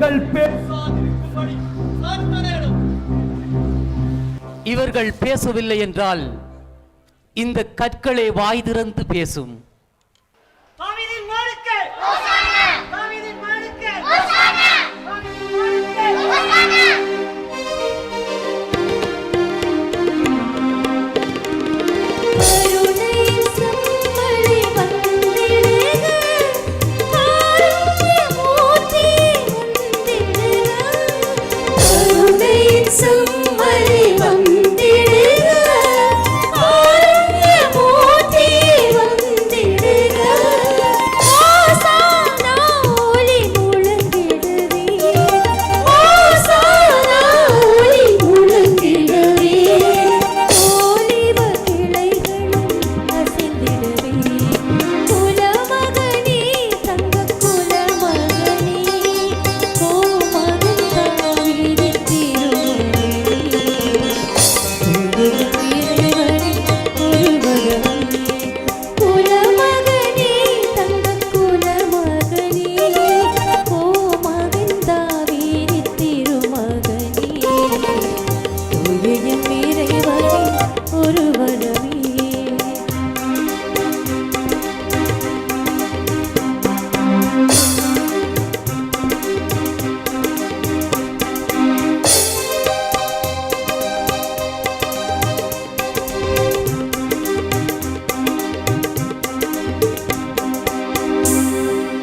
இவர்கள் இவர்கள் பேசவில்லை என்றால் இந்த கற்களே வாய் திறந்து பேசும்.